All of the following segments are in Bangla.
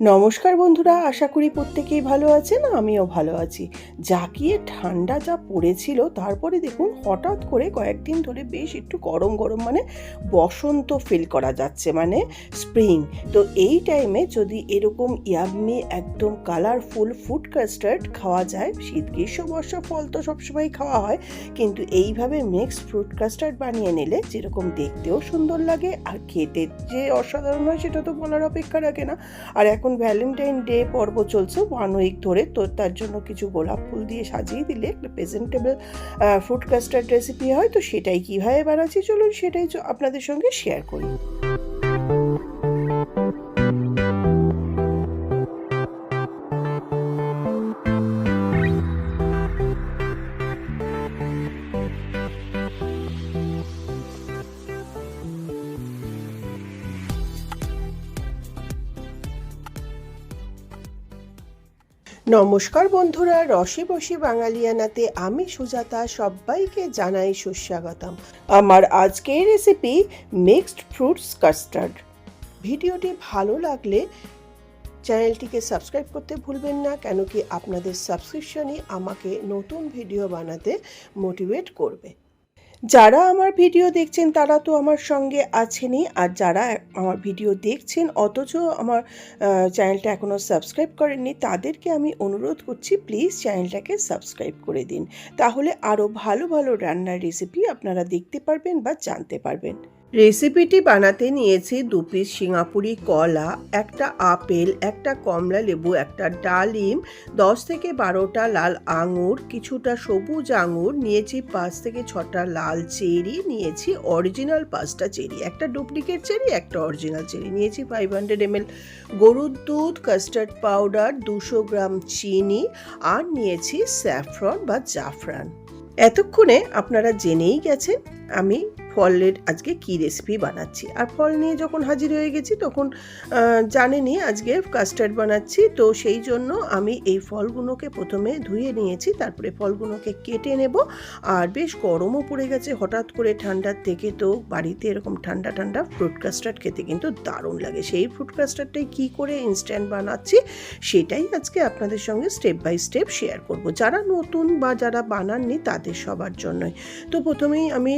নমস্কার বন্ধুরা, আশা করি প্রত্যেকেই ভালো আছেন, আমিও ভালো আছি। জাকিয়ে ঠান্ডা যা পড়েছিল, তারপরে দেখুন হঠাৎ করে কয়েকদিন ধরে বেশ একটু গরম গরম মানে বসন্ত ফিল করা যাচ্ছে মানে স্প্রিং তো এই টাইমে যদি এরকম ইয়াম্মি একদম কালারফুল ফুড কাস্টার্ড খাওয়া যায়, শীত, গ্রীষ্ম, বর্ষা, ফল তো সবসময় খাওয়া হয়, কিন্তু এইভাবে মিক্সড ফ্রুট কাস্টার্ড বানিয়ে নিলে যেরকম দেখতেও সুন্দর লাগে, আর খেতে যে অসাধারণ হয় সেটা তো বলার অপেক্ষা রাখে না। আর এখন ভ্যালেন্টাইন ডে পর্ব চলছে ওয়ান উইক ধরে, তো তার জন্য কিছু গোলাপ ফুল দিয়ে সাজিয়ে দিলে একটা প্রেজেন্টেবল ফ্রুট কাস্টার্ড রেসিপি হয়, তো সেটাই কীভাবে বানাচ্ছি চলুন সেটাই আপনাদের সঙ্গে শেয়ার করি। নমস্কার বন্ধুরা, রসে বসে বাঙালিয়ানাতে আমি সুজাতা সবাইকে জানাই সুস্বাগতম। আমার আজকের রেসিপি মিক্সড ফ্রুটস কাস্টার্ড ভিডিওটি ভালো লাগলে চ্যানেলটিকে সাবস্ক্রাইব করতে ভুলবেন না কেন কি আপনাদের সাবস্ক্রিপশনই আমাকে নতুন ভিডিও বানাতে মোটিভেট করবে। যারা আমার ভিডিও দেখছেন, তারা তো আমার সঙ্গে আছেনই। আর যারা আমার ভিডিও দেখছেন, অথচ আমার চ্যানেলটা এখনও সাবস্ক্রাইব করেননি, তাদেরকে আমি অনুরোধ করছি, প্লিজ চ্যানেলটাকে সাবস্ক্রাইব করে দিন। তাহলে আরও ভালো ভালো রান্নার রেসিপি আপনারা দেখতে পারবেন বা জানতে পারবেন। রেসিপিটি বানাতে নিয়েছি দু পিস সিঙ্গাপুরি কলা, একটা আপেল, একটা কমলা লেবু, একটা ডালিম, দশ থেকে বারোটা লাল আঙুর, কিছুটা সবুজ আঙুর, নিয়েছি পাঁচ থেকে ছটা লাল চেরি, নিয়েছি অরিজিনাল পাঁচটা চেরি, একটা ডুপ্লিকেট চেরি, একটা অরিজিনাল চেরি, নিয়েছি ফাইভ হান্ড্রেড এমএল গরুর দুধ কাস্টার্ড পাউডার দুশো গ্রাম চিনি আর নিয়েছি স্যাফরন বা জাফরান। এতক্ষণে আপনারা জেনেই গেছেন আমি ফলের আজকে কি রেসিপি বানাচ্ছি। আর ফল নিয়ে যখন হাজির হয়ে গেছি তখন আহ, জানেনই আজকে কাস্টার্ড বানাচ্ছি। তো সেই জন্য আমি এই ফলগুলোকে প্রথমে ধুয়ে নিয়েছি তারপরে ফলগুলোকে কেটে নেব। আর বেশ গরমও পড়ে গেছে হঠাৎ করে ঠান্ডার থেকে তো বাড়িতে এরকম ঠান্ডা ঠান্ডা ফ্রুট কাস্টার্ড খেতে কিন্তু দারুণ লাগে। সেই ফ্রুট কাস্টার্ডটাই কী করে ইনস্ট্যান্ট বানাচ্ছি সেটাই আজকে আপনাদের সঙ্গে স্টেপ বাই স্টেপ শেয়ার করব। যারা নতুন বা যারা বানাননি তাদের সবার জন্যই। তো প্রথমেই আমি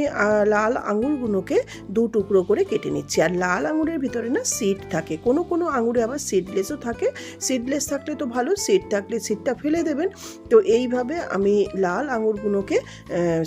লাল আঙুরগুলোকে দু টুকরো করে কেটে নিচ্ছি। আর লাল আঙুরের ভিতরে না সিড থাকে। কোনো কোনো আঙুরে আবার সিডলেসও থাকে। সিডলেস থাকলে তো ভালো সিড থাকলে সিডটা ফেলে দেবেন। তো এইভাবে আমি লাল আঙুরগুলোকে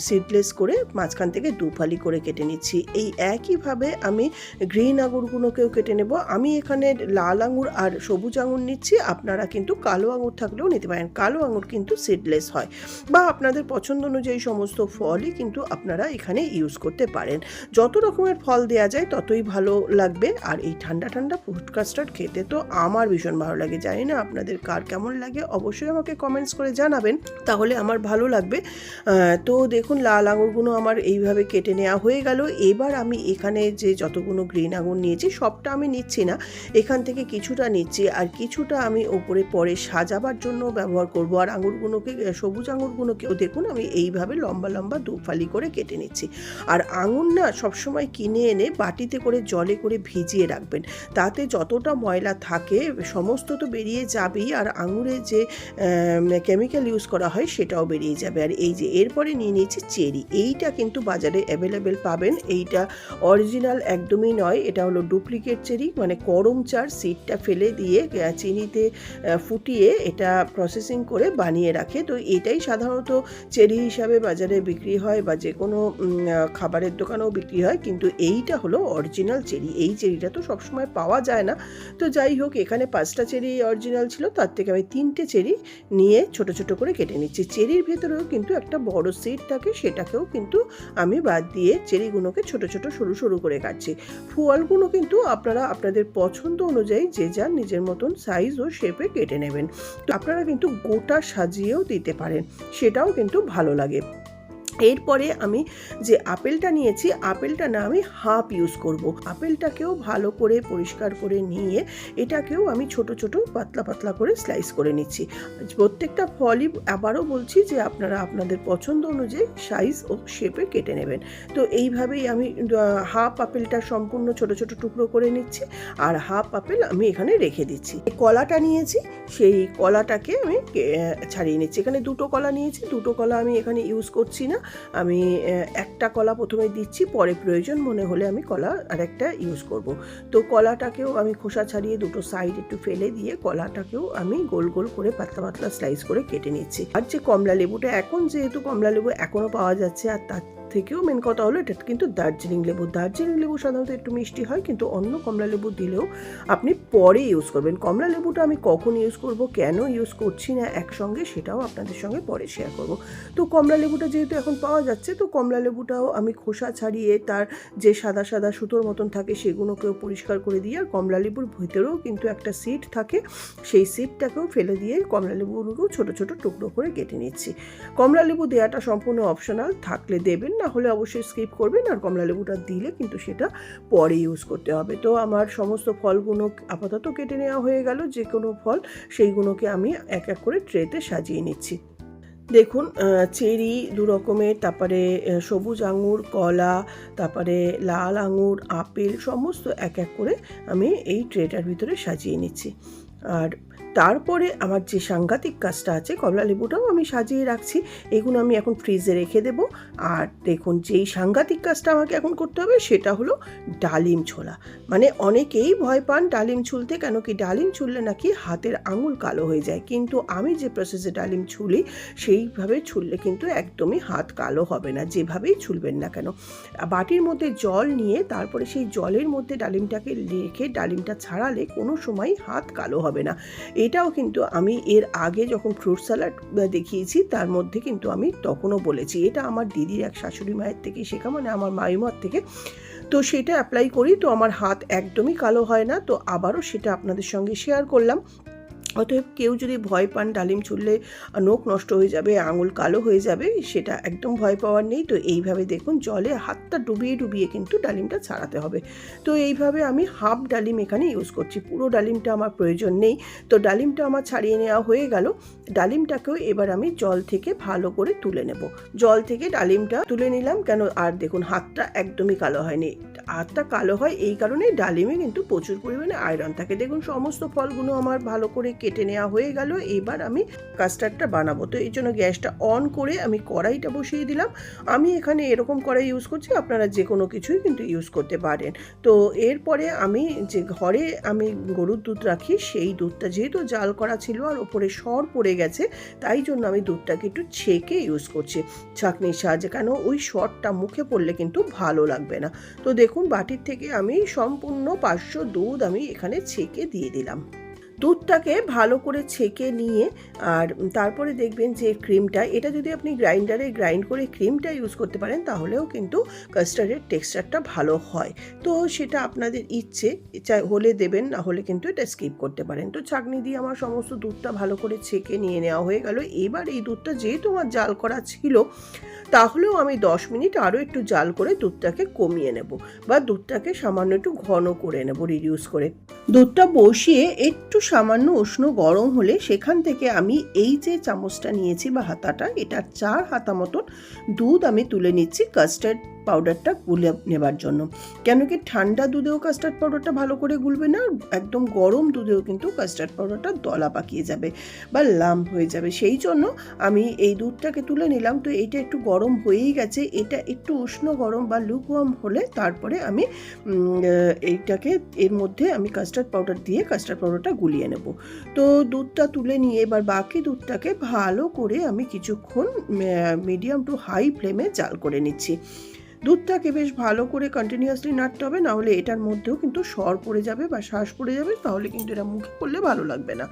সিডলেস করে মাঝখান থেকে দু ফালি করে কেটে নিচ্ছি। এই একইভাবে আমি গ্রিন আঙুরগুলোকেও কেটে নেব। আমি এখানে লাল আঙুর আর সবুজ আঙুর নিচ্ছি। আপনারা কিন্তু কালো আঙুর থাকলেও নিতে পারেন। কালো আঙুর কিন্তু সিডলেস হয়। বা আপনাদের পছন্দ অনুযায়ী সমস্ত ফলই কিন্তু আপনারা এখানে ইউজ করতে পারেন। যত রকমের ফল দেওয়া যায়, ততই ভালো লাগবে। আর এই ঠান্ডা ঠান্ডা ফ্রুট কাস্টার্ড খেতে তো আমার ভীষণ ভালো লাগে। জানি না আপনাদের কার কেমন লাগে, অবশ্যই আমাকে কমেন্টস করে জানাবেন। তাহলে আমার ভালো লাগবে। তো দেখুন, লাল আঙুরগুলো আমার এইভাবে কেটে নেওয়া হয়ে গেল। এবার আমি এখানে যে যতগুলো গ্রিন আঙুর নিয়েছি, সবটা আমি নিচ্ছি না। এখান থেকে কিছুটা নিচ্ছি। আর কিছুটা আমি ওপরে পরে সাজাবার জন্য ব্যবহার করব। আর আঙুরগুলোকে, সবুজ আঙুরগুলোকেও দেখুন, আমি এইভাবে লম্বা লম্বা দু ফালি করে কেটে নিচ্ছি। আর আঙুর না, সবসময় কিনে এনে বাটিতে করে জলে করে ভিজিয়ে রাখবেন। তাতে যতটা ময়লা থাকে, সমস্ত তো বেরিয়ে যাবেই আর আঙুরে যে কেমিক্যাল ইউজ করা হয় সেটাও বেরিয়ে যাবে। আর এই যে, এরপরে নিয়ে নিয়েছি চেরি। এইটা কিন্তু বাজারে অ্যাভেলেবেল পাবেন। এইটা অরিজিনাল একদমই নয়। এটা হলো ডুপ্লিকেট চেরি মানে করম চার সিডটা ফেলে দিয়ে চিনিতে ফুটিয়ে এটা প্রসেসিং করে বানিয়ে রাখে। তো এটাই সাধারণত চেরি হিসাবে বাজারে বিক্রি হয় বা যে কোনো খাবারের খাবারের দোকানেও বিক্রি হয়, কিন্তু এইটা হলো অরিজিনাল চেরি। এই চেরিটা তো সবসময় পাওয়া যায় না। তো যাই হোক, এখানে পাঁচটা চেরি অরিজিনাল ছিল, তার থেকে আমি তিনটে চেরি নিয়ে ছোট ছোট করে কেটে নিচ্ছি। চেরির ভেতরেও কিন্তু একটা বড় সিড থাকে, সেটাকেও কিন্তু আমি বাদ দিয়ে চেরিগুলোকে ছোট ছোট সরু সরু করে কাটছি। ফলগুলো কিন্তু আপনারা আপনাদের পছন্দ অনুযায়ী যে যার নিজের মতন সাইজ ও শেপে কেটে নেবেন। তো আপনারা কিন্তু গোটা সাজিয়েও দিতে পারেন, সেটাও কিন্তু ভালো লাগে। এরপরে আমি যে আপেলটা নিয়েছি আপেলটা না আমি হাফ ইউজ করব। আপেলটাকেও ভালো করে পরিষ্কার করে নিয়ে এটাকেও আমি ছোট ছোট, পাতলা পাতলা করে স্লাইস করে নিচ্ছি। প্রত্যেকটা ফলই আবারও বলছি যে আপনারা আপনাদের পছন্দ অনুযায়ী সাইজ ও শেপে কেটে নেবেন। তো এইভাবেই আমি হাফ আপেলটা সম্পূর্ণ ছোট ছোট টুকরো করে নিচ্ছি আর হাফ আপেল আমি এখানে রেখে দিচ্ছি। কলাটা নিয়েছি, সেই কলাটাকে আমি ছাড়িয়ে নিচ্ছি। এখানে দুটো কলা নিয়েছি, দুটো কলা আমি এখানে ইউজ করছি না। আমি একটা কলা প্রথমে দিচ্ছি, পরে প্রয়োজন মনে হলে আমি কলা আরেকটা ইউজ করব। তো কলাটাকেও আমি খোসা ছাড়িয়ে দুটো সাইড একটু ফেলে দিয়ে কলাটাকেও আমি গোল গোল করে পাতলা পাতলা স্লাইস করে কেটে নিচ্ছি। আর যে কমলা লেবুটা, এখন যেহেতু কমলা লেবু এখনও পাওয়া যাচ্ছে, আর তার থেকেও মেন কথা হলো এটা কিন্তু দার্জিলিং লেবু। দার্জিলিং লেবু সাধারণত একটু মিষ্টি হয়, কিন্তু অন্য কমলা লেবু দিলেও আপনি পরে ইউজ করবেন। কমলা লেবুটা আমি কখন ইউজ করব, কেন ইউজ করছি না একসঙ্গে সেটাও আপনাদের সঙ্গে পরে শেয়ার করব। তো কমলা লেবুটা যেহেতু এখন পাওয়া যাচ্ছে, তো কমলা লেবুটাও আমি খোসা ছাড়িয়ে তার যে সাদা সাদা সুতোর মতন থাকে সেগুলোকেও পরিষ্কার করে দিই আর কমলা লেবুর ভিতরেও কিন্তু একটা সিট থাকে, সেই সিটটাকেও ফেলে দিয়ে কমলা লেবুগুলোকেও ছোটো ছোটো টুকরো করে কেটে নিচ্ছি। কমলা লেবু দেওয়াটা সম্পূর্ণ অপশনাল থাকলে দেবেন না হলে অবশ্যই স্কিপ করবেন আর কমলা লেবুটা দিলে কিন্তু সেটা পরে ইউজ করতে হবে। তো আমার সমস্ত ফলগুলো আপাতত কেটে নেওয়া হয়ে গেল যে কোনো ফল সেইগুলোকে আমি এক এক করে ট্রেতে সাজিয়ে নিচ্ছি। দেখুন চেরি দু রকমের, তারপরে সবুজ আঙুর, কলা, তারপরে লাল আঙুর, আপেল, সমস্ত এক এক করে আমি এই ট্রেটার ভিতরে সাজিয়ে নিচ্ছি। আর তারপরে আমার যে সাংঘাতিক কাজটা আছে, কমলা লেবুটাও আমি সাজিয়ে রাখছি। এগুলো আমি এখন ফ্রিজে রেখে দেব। আর দেখুন, যেই সাংঘাতিক কাজটা আমাকে এখন করতে হবে, সেটা হলো ডালিম ছোলা। মানে অনেকেই ভয় পান ডালিম ছুলতে, কেন কি ডালিম ছুললে নাকি হাতের আঙুল কালো হয়ে যায়। কিন্তু আমি যে প্রসেসে ডালিম ছুলি, সেইভাবে ছুললে কিন্তু একদমই হাত কালো হবে না, যেভাবেই ছুলবেন না কেন। বাটির মধ্যে জল নিয়ে, তারপরে সেই জলের মধ্যে ডালিমটাকে রেখে, ডালিমটা ছাড়ালে কোনো সময় হাত কালো হবে না। এটাও কিন্তু আমি এর আগে যখন ফ্রুট স্যালাড দেখিয়েছি, তার মধ্যে কিন্তু আমি তখনও বলেছি। এটা আমার দিদির এক শাশুড়ি মায়ের থেকে শেখা মানে আমার মাইমার থেকে। তো সেটা অ্যাপ্লাই করি, তো আমার হাত একদমই কালো হয় না, তো আবারও সেটা আপনাদের সঙ্গে শেয়ার করলাম। অতএব কেউ যদি ভয় পান, ডালিম ছুললে নখ নষ্ট হয়ে যাবে, আঙুল কালো হয়ে যাবে, সেটা একদম ভয় পাওয়ার নেই। তো এইভাবে দেখুন, জলে হাতটা ডুবিয়ে ডুবিয়ে কিন্তু ডালিমটা ছাড়াতে হবে। তো এইভাবে আমি হাফ ডালিম এখানে ইউজ করছি। পুরো ডালিমটা আমার প্রয়োজন নেই। তো ডালিমটা আমার ছাড়িয়ে নেওয়া হয়ে গেল। ডালিমটাকেও এবার আমি জল থেকে ভালো করে তুলে নেব। জল থেকে ডালিমটা তুলে নিলাম কেন? আর দেখুন, হাতটা একদমই কালো হয়নি। হাতটা কালো হয় এই কারণে ডালিমে কিন্তু প্রচুর পরিমাণে আয়রন থাকে। দেখুন, সমস্ত ফলগুলো আমার ভালো করে কেটে নেওয়া হয়ে গেল, এবার আমি কাস্টার্ডটা বানাবো। তো এই জন্য গ্যাসটা অন করে আমি কড়াইটা বসিয়ে দিলাম। আমি এখানে এরকম কড়াই ইউজ করছি, আপনারা যে কোনো কিছুই কিন্তু ইউজ করতে পারেন। তো এরপরে আমি যে ঘরে আমি গরুর দুধ রাখি, সেই দুধটা যেহেতু জাল করা ছিল আর ওপরে সর পড়ে গেছে, তাই জন্য আমি দুধটাকে একটু ছেঁকে ইউজ করছি। ছাঁকনির সাহায্যে, কেন ওই সরটা মুখে পড়লে কিন্তু ভালো লাগবে না। তো দেখুন, বাটির থেকে আমি সম্পূর্ণ পাঁচশো দুধ আমি এখানে ছেঁকে দিয়ে দিলাম। দুধটাকে ভালো করে ছেঁকে নিয়ে আর তারপরে দেখবেন যে ক্রিমটা, এটা যদি আপনি গ্রাইন্ডারে গ্রাইন্ড করে ক্রিমটা ইউজ করতে পারেন, তাহলেও কিন্তু কাস্টার্ডের টেক্সচারটা ভালো হয়। তো সেটা আপনাদের ইচ্ছে চাই হলে দেবেন, না হলে কিন্তু এটা স্কিপ করতে পারেন। তো ছাঁকনি দিয়ে আমার সমস্ত দুধটা ভালো করে ছেঁকে নিয়ে নেওয়া হয়ে গেল। এবার এই দুধটা যেহেতু আমার জাল করা ছিল, তাহলেও আমি দশ মিনিট আরও একটু জাল করে দুধটাকে কমিয়ে নেব বা দুধটাকে সামান্য একটু ঘন করে নেব রিডিউস করে। দুধটা বসিয়ে একটু সামান্য উষ্ণ গরম হলে সেখান থেকে আমি এই যে চামচটা নিয়েছি বা হাতাটা, এটা চার হাতা মতন দুধ আমি তুলে নিচ্ছি কাস্টার্ড পাউডারটা গুলে নেবার জন্য। কেন কি ঠান্ডা দুধেও কাস্টার্ড পাউডারটা ভালো করে গুলবে না, একদম গরম দুধেও কিন্তু কাস্টার্ড পাউডারটা দলা পাকিয়ে যাবে বা লাম্প হয়ে যাবে। সেই জন্য আমি এই দুধটাকে তুলে নিলাম। তো এইটা একটু গরম হয়েই গেছে। এটা একটু উষ্ণ গরম বা লুকওয়ার্ম হলে তারপরে আমি এইটাকে এর মধ্যে আমি কাস্টার্ড পাউডার দিয়ে কাস্টার্ড পাউডারটা গুলিয়ে নেব। তো দুধটা তুলে নিয়ে এবার বাকি দুধটাকে ভালো করে আমি কিছুক্ষণ মিডিয়াম টু হাই ফ্লেমে জাল করে নিচ্ছি। দুধটাকে বেশ ভালো করে কন্টিনিউয়াসলি নাড়তে হবে, নাহলে এটার মধ্যেও কিন্তু সর পড়ে যাবে বা শ্বাস পড়ে যাবে, তাহলে কিন্তু এটা মুখে পড়লে ভালো লাগবে না।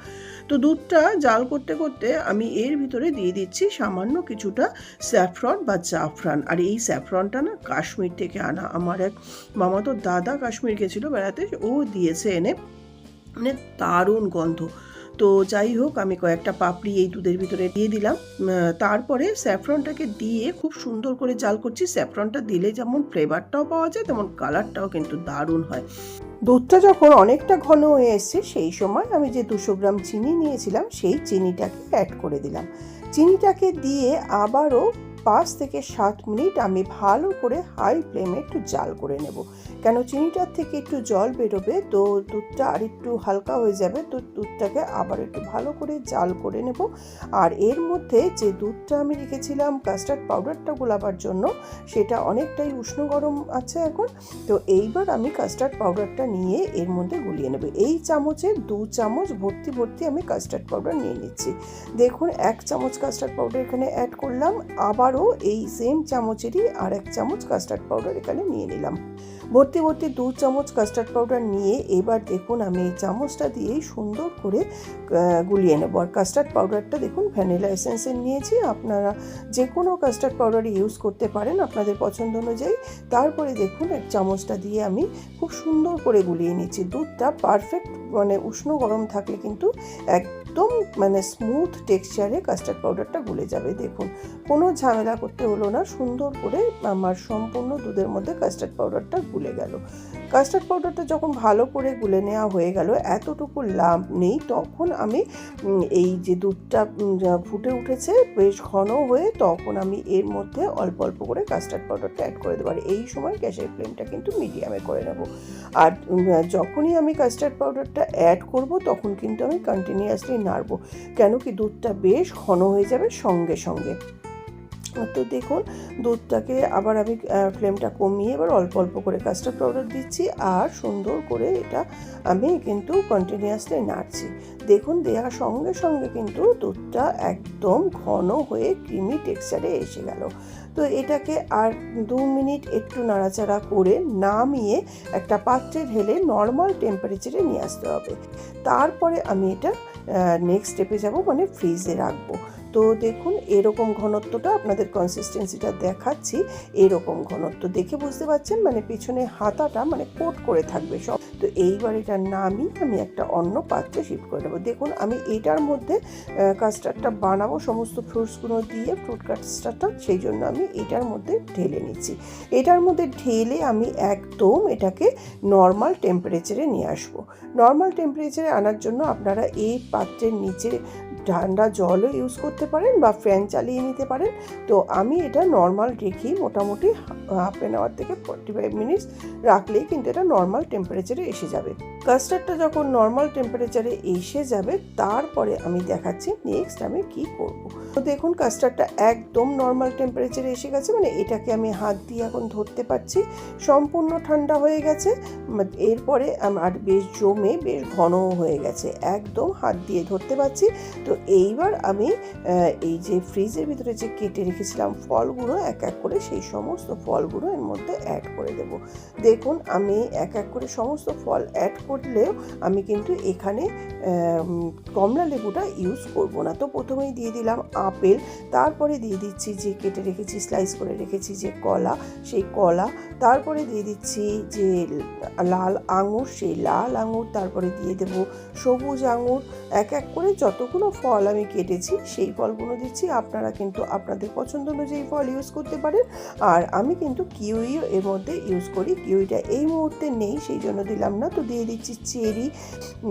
তো দুধটা জাল করতে করতে আমি এর ভিতরে দিয়ে দিচ্ছি সামান্য কিছুটা স্যাফরন বা জাফরান। আর এই স্যাফরনটা না কাশ্মীর থেকে আনা। আমার এক মামাতো দাদা কাশ্মীর গেছিল বেড়াতে, ও দিয়েছে এনে মানে দারুণ গন্ধ। তো যাই হোক, আমি কয়েকটা পাপড়ি এই দুধের ভিতরে দিয়ে দিলাম। তারপরে স্যাফরনটাকে দিয়ে খুব সুন্দর করে জাল করছি। স্যাফরনটা দিলে যেমন ফ্লেভারটাও পাওয়া যায়, তেমন কালারটাও কিন্তু দারুণ হয়। দুধটা যখন অনেকটা ঘন হয়ে এসছে, সেই সময় আমি যে দুশো গ্রাম চিনি নিয়েছিলাম, সেই চিনিটাকে অ্যাড করে দিলাম। চিনিটাকে দিয়ে আবারও পাঁচ থেকে সাত মিনিট আমি ভালো করে হাই ফ্লেমে একটু জাল করে নেব। কেন চিনিটার থেকে একটু জল বেরোবে তো দুধটা আর একটু হালকা হয়ে যাবে, তো দুধটাকে আবার একটু ভালো করে জাল করে নেব। আর এর মধ্যে যে দুধটা আমি রেখেছিলাম কাস্টার্ড পাউডারটা গোলাবার জন্য, সেটা অনেকটাই উষ্ণ গরম আছে এখন। তো এইবার আমি কাস্টার্ড পাউডারটা নিয়ে এর মধ্যে গুলিয়ে নেব। এই চামচে দু চামচ ভর্তি ভর্তি আমি কাস্টার্ড পাউডার নিয়ে নিচ্ছি। দেখুন, এক চামচ কাস্টার্ড পাউডার এখানে অ্যাড করলাম আবারও এই সেম চামচেরই আর এক চামচ কাস্টার্ড পাউডার এখানে নিয়ে নিলাম। ভর্তি ভর্তি দু চামচ কাস্টার্ড পাউডার নিয়ে এবার দেখুন আমি এই চামচটা দিয়েই সুন্দর করে গুলিয়ে নেব। আর কাস্টার্ড পাউডারটা দেখুন ভ্যানিলা এসেন্সের নিয়েছি। আপনারা যে কোনো কাস্টার্ড পাউডার ইউজ করতে পারেন আপনাদের পছন্দ অনুযায়ী। তারপরে দেখুন এক চামচটা দিয়ে আমি খুব সুন্দর করে গুলিয়ে নিচ্ছি। দুধটা পারফেক্ট মানে উষ্ণ গরম থাকলে কিন্তু একদম মানে স্মুথ টেক্সচারে কাস্টার্ড পাউডারটা গুলে যাবে। দেখুন, কোনো ঝামেলা করতে হলো না, সুন্দর করে আমার সম্পূর্ণ দুধের মধ্যে কাস্টার্ড পাউডারটা গুলে গেল। কাস্টার্ড পাউডারটা যখন ভালো করে গুলে নেওয়া হয়ে গেল, এতটুকু লাভ নেই। তখন আমি এই যে দুধটা ফুটে উঠেছে, বেশ ঘন হয়ে তখন আমি এর মধ্যে অল্প অল্প করে কাস্টার্ড পাউডারটা অ্যাড করে দেবো। আর এই সময় গ্যাসের ফ্লেমটা কিন্তু মিডিয়ামে করে নেব। আর যখনই আমি কাস্টার্ড পাউডারটা অ্যাড করব, তখন কিন্তু আমি কন্টিনিউয়াসলি নাড়বো, কেন কি দুধটা বেশ ঘন হয়ে যাবে সঙ্গে সঙ্গে। তো দেখুন, দুধটাকে আবার আমি ফ্লেমটা কমিয়ে এবার অল্প অল্প করে কাস্টার্ড পাউডার দিচ্ছি আর সুন্দর করে এটা আমি কিন্তু কন্টিনিউয়াসলি নাড়ছি। দেখুন দেওয়ার সঙ্গে সঙ্গে কিন্তু দুধটা একদম ঘন হয়ে ক্রিমি টেক্সচারে এসে গেল। তো এটাকে আর দু মিনিট একটু নাড়াচাড়া করে নামিয়ে একটা পাত্রে ঢেলে নর্মাল টেম্পারেচারে নিয়ে আসতে হবে। তারপরে আমি এটা নেক্সট স্টেপে যাব মানে ফ্রিজে রাখব। তো দেখুন, এরকম ঘনত্বটা আপনাদের কনসিস্টেন্সিটা দেখাচ্ছি। এরকম ঘনত্ব দেখে বুঝতে পারছেন? মানে পেছনে হাতাটা মানে কোট করে থাকবে সব। তো এইবার এটা নামি আমি একটা অন্য পাত্রে শিফট করে নেব। দেখুন, আমি এটার মধ্যে কাস্টার্ডটা বানাবো, সমস্ত ফ্রুটসগুলো দিয়ে ফ্রুট কাস্টার্ডটা সেই জন্য আমি এটার মধ্যে ঢেলে নিচ্ছি। এটার মধ্যে ঢেলে আমি একদম এটাকে নর্মাল টেম্পারেচারে নিয়ে আসব। নর্মাল টেম্পারেচারে আনার জন্য আপনারা এই পাত্রের নিচে ঠান্ডা জলও ইউজ করতে পারেন বা ফ্যান চালিয়ে নিতে পারেন। তো আমি এটা নর্মাল রেখেই মোটামুটি হাফ অ্যান আওয়ার থেকে ফর্টি ফাইভ মিনিটস রাখলেই কিন্তু এটা নর্মাল টেম্পারেচারে এসে যাবে। কাস্টার্ডটা যখন নর্মাল টেম্পারেচারে এসে যাবে, তারপরে আমি দেখাচ্ছি নেক্সট আমি কি করব। তো দেখুন কাস্টার্ডটা একদম নর্মাল টেম্পারেচারে এসে গেছে মানে এটাকে আমি হাত দিয়ে এখন ধরতে পারছি। সম্পূর্ণ ঠান্ডা হয়ে গেছে এরপরে আমার বেশ জমে বেশ ঘন হয়ে গেছে। একদম হাত দিয়ে ধরতে পারছি। তো এইবার আমি এই যে ফ্রিজের ভিতরে যে কেটে রেখেছিলাম ফলগুলো এক এক করে সেই সমস্ত ফলগুলো এর মধ্যে অ্যাড করে দেব। দেখুন, আমি এক এক করে সমস্ত ফল অ্যাড করলেও আমি কিন্তু এখানে কমলা লেবুটা ইউজ করব না। তো প্রথমেই দিয়ে দিলাম আপেল, তারপরে দিয়ে দিচ্ছি যে কেটে রেখেছি স্লাইস করে রেখেছি যে কলা, সেই কলা, তারপরে দিয়ে দিচ্ছি যে লাল আঙুর, সেই লাল আঙুর, তারপরে দিয়ে দেব সবুজ আঙুর, এক এক করে যতগুলো ফল আমি কেটেছি, সেই ফলগুলো দিচ্ছি। আপনারা কিন্তু আপনাদের পছন্দ অনুযায়ী ফল ইউজ করতে পারেন। আর আমি কিন্তু কিউইও এর মধ্যে ইউজ করি। কিউইটা এই মুহূর্তে নেই, সেই জন্য দিলাম না। তো দিয়ে দিচ্ছি চেরি,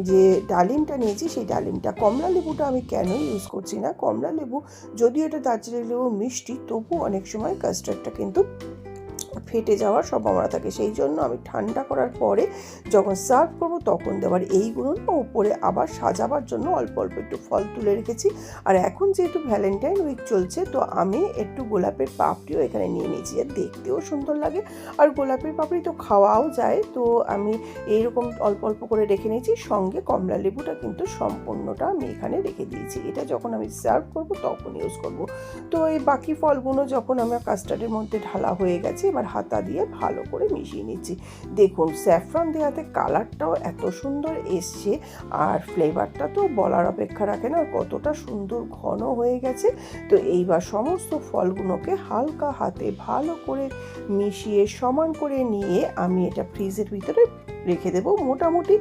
যে ডালিমটা নিয়েছি, সেই ডালিমটা। কমলা লেবুটা আমি কেন ইউজ করছি না? কমলা লেবু, যদিও এটা দার্জিলিং লেবু মিষ্টি তবু অনেক সময় কাস্টার্ডটা কিন্তু ফেটে যাওয়ার সম্ভাবনা থাকে। সেই জন্য আমি ঠান্ডা করার পরে যখন সার্ভ করব তখন দেওয়ার এইগুলো না উপরে আবার সাজাবার জন্য অল্প অল্প একটু ফল তুলে রেখেছি। আর এখন যেহেতু ভ্যালেন্টাইন উইক চলছে, তো আমি একটু গোলাপের পাপড়িও এখানে নিয়ে নিয়েছি। আর দেখতেও সুন্দর লাগে। আর গোলাপের পাপড়ি তো খাওয়াও যায়, তো আমি এইরকম অল্প অল্প করে রেখে নিয়েছি। সঙ্গে কমলা লেবুটা কিন্তু সম্পূর্ণটা আমি এখানে রেখে দিয়েছি। এটা যখন আমি সার্ভ করব তখন ইউজ করব। তো এই বাকি ফলগুলো যখন আমার কাস্টার্ডের মধ্যে ঢালা হয়ে গেছে, এবার হাতা দিয়ে ভালো করে মিশিয়ে নিচ্ছি। দেখুন, স্যাফরন দেওয়াতে কালারটাও এত সুন্দর এসছে আর ফ্লেভারটা তো বলার অপেক্ষা রাখে না কতটা সুন্দর ঘন হয়ে গেছে। তো এইবার সমস্ত ফলগুলোকে হালকা হাতে ভালো করে মিশিয়ে সমান করে নিয়ে আমি এটা ফ্রিজের ভিতরে রেখে দেবো। মোটামুটি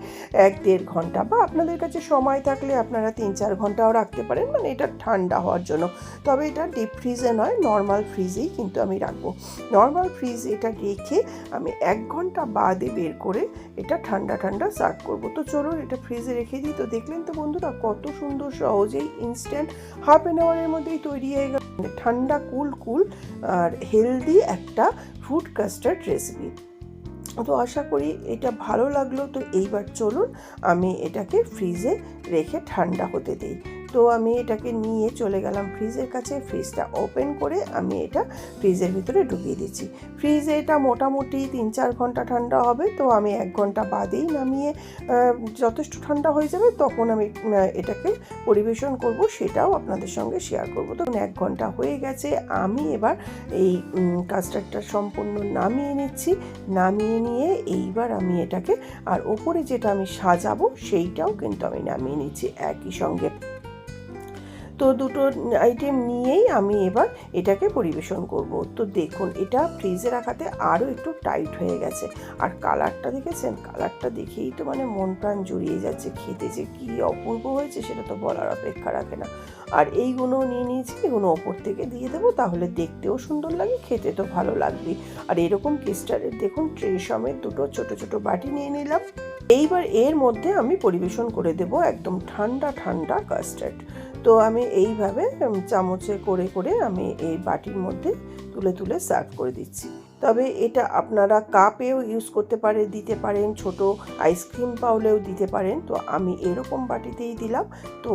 এক দেড় ঘণ্টা বা আপনাদের কাছে সময় থাকলে আপনারা তিন চার ঘন্টাও রাখতে পারেন। মানে এটা ঠান্ডা হওয়ার জন্য। তবে এটা ডিপ ফ্রিজে নয় নর্মাল ফ্রিজেই কিন্তু আমি রাখব। নর্মাল ফ্রিজ এটা রেখে আমি এক ঘণ্টা বাদে বের করে এটা ঠান্ডা ঠান্ডা সার্ভ করব। তো চলুন এটা ফ্রিজে রেখে দিই। তো দেখলেন তো বন্ধুরা কত সুন্দর সহজেই ইনস্ট্যান্ট হাফ অ্যান আওয়ারের মধ্যেই তৈরি হয়ে গেল। ঠান্ডা কুল কুল আর হেলদি একটা ফ্রুট কাস্টার্ড রেসিপি তো আশা করি এটা ভালো লাগল। তো এইবার চলুন আমি এটাকে ফ্রিজে রেখে ঠান্ডা হতে দিই। তো আমি এটাকে নিয়ে চলে গেলাম ফ্রিজের কাছে। ফ্রিজটা ওপেন করে আমি এটা ফ্রিজের ভিতরে ঢুকিয়ে দিচ্ছি। ফ্রিজে এটা মোটামুটি তিন চার ঘণ্টা ঠান্ডা হবে, তো আমি এক ঘণ্টা বাদেই নামিয়ে যথেষ্ট ঠান্ডা হয়ে যাবে তখন আমি এটাকে পরিবেশন করব, সেটাও আপনাদের সঙ্গে শেয়ার করব। তখন এক ঘণ্টা হয়ে গেছে, আমি এবার এই কাস্টার্ডটা সম্পূর্ণ নামিয়ে নিচ্ছি। নামিয়ে নিয়ে এইবার আমি এটাকে, আর ওপরে যেটা আমি সাজাবো সেইটাও কিন্তু আমি নামিয়ে নিচ্ছি একই সঙ্গে। তো দুটো আইটেম নিয়েই আমি এবার এটাকে পরিবেশন করব। তো দেখুন, এটা ফ্রিজে রাখাতে আরও একটু টাইট হয়ে গেছে। আর কালারটা দেখেছেন? কালারটা দেখেই তো মানে মন প্রাণ জুড়িয়ে যাচ্ছে। খেতে যে কী অপূর্ব হয়েছে সেটা তো বলার অপেক্ষা রাখে না। আর এইগুলো নিয়ে নিয়েছি, এগুলো ওপর থেকে দিয়ে দেবো, তাহলে দেখতেও সুন্দর লাগে, খেতে তো ভালো লাগবেই। আর এরকম কেস্টারের দেখুন ট্রে সমেত দুটো ছোট ছোট বাটি নিয়ে নিলাম। এইবার এর মধ্যে আমি পরিবেশন করে দেব একদম ঠান্ডা ঠান্ডা কাস্টার্ড তো আমি এইভাবে চামচে করে করে আমি এই বাটির মধ্যে তুলে তুলে সার্ভ করে দিচ্ছি। তবে এটা আপনারা কাপেও ইউজ করতে পারে, দিতে পারেন, ছোট আইসক্রিম পাউলেও দিতে পারেন। তো আমি এরকম বাটিতেই দিলাম। তো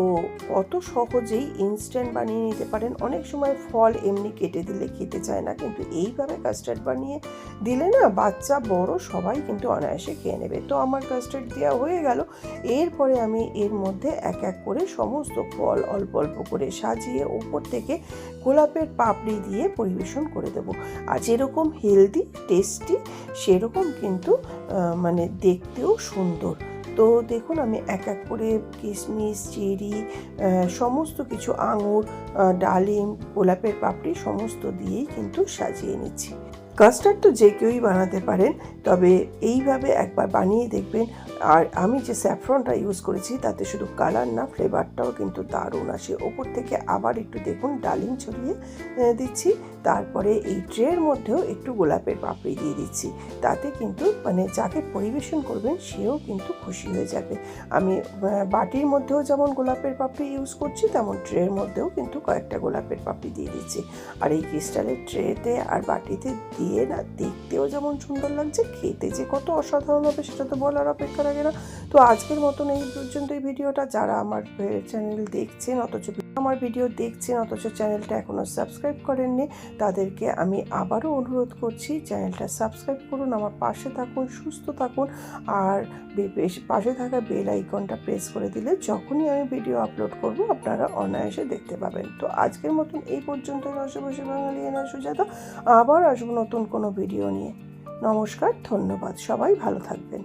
কত সহজেই ইনস্ট্যান্ট বানিয়ে নিতে পারেন। অনেক সময় ফল এমনি কেটে দিলে খেতে চায় না, কিন্তু এইভাবে কাস্টার্ড বানিয়ে দিলে না বাচ্চা, বড় সবাই কিন্তু অনায়াসে খেয়ে নেবে। তো আমার কাস্টার্ড দেওয়া হয়ে গেল। এরপরে আমি এর মধ্যে এক এক করে সমস্ত ফল অল্প অল্প করে সাজিয়ে ওপর থেকে গোলাপের পাপড়ি দিয়ে পরিবেশন করে দেব। আর যেরকম হেলদি টেস্টি সেরকম কিন্তু মানে দেখতেও সুন্দর। তো দেখুন, আমি এক এক করে কিশমিশ চেরি সমস্ত কিছু, আঙুর ডালিম, গোলাপের পাপড়ি সমস্ত দিয়েই কিন্তু সাজিয়ে নিচ্ছি। কাস্টার্ড তো যে কেউই বানাতে পারেন, তবে এইভাবে একবার বানিয়ে দেখবেন আর আমি যে স্যাফরনটা ইউজ করেছি, তাতে শুধু কালার না, ফ্লেভারটাও কিন্তু দারুণ। আসে ওপর থেকে আবার একটু দেখুন, ডালিম ছড়িয়ে দিচ্ছি। তারপরে এই ট্রের মধ্যেও একটু গোলাপের পাপড়ি দিয়ে দিচ্ছি। তাতে কিন্তু মানে যাকে পরিবেশন করবেন, সেও কিন্তু খুশি হয়ে যাবে। আমি বাটির মধ্যেও যেমন গোলাপের পাপড়ি ইউজ করছি, তেমন ট্রের মধ্যেও কিন্তু কয়েকটা গোলাপের পাপড়ি দিয়ে দিচ্ছি। আর এই ক্রিস্টালের ট্রেতে আর বাটিতে দিয়ে না, দেখতেও যেমন সুন্দর লাগছে, খেতে যে কত অসাধারণ হবে, সেটা তো বলার অপেক্ষা রাখে না। তো আজকের মতন এই পর্যন্ত এই ভিডিওটা। যারা আমার চ্যানেল দেখছেন, অথচ আমার ভিডিও দেখছেন, অথচ চ্যানেলটা এখনও সাবস্ক্রাইব করেননি, তাদেরকে আমি আবারও অনুরোধ করছি চ্যানেলটা সাবস্ক্রাইব করুন, আমার পাশে থাকুন, সুস্থ থাকুন, আর পাশে থাকা বেল আইকনটা প্রেস করে দিলে যখনই আমি ভিডিও আপলোড করব, আপনারা অনায়াসে দেখতে পাবেন। তো আজকের মতন এই পর্যন্ত বসে বাঙালি এনা সুজাতা। আবার আসব নতুন কোনো ভিডিও নিয়ে। নমস্কার, ধন্যবাদ। সবাই ভালো থাকবেন।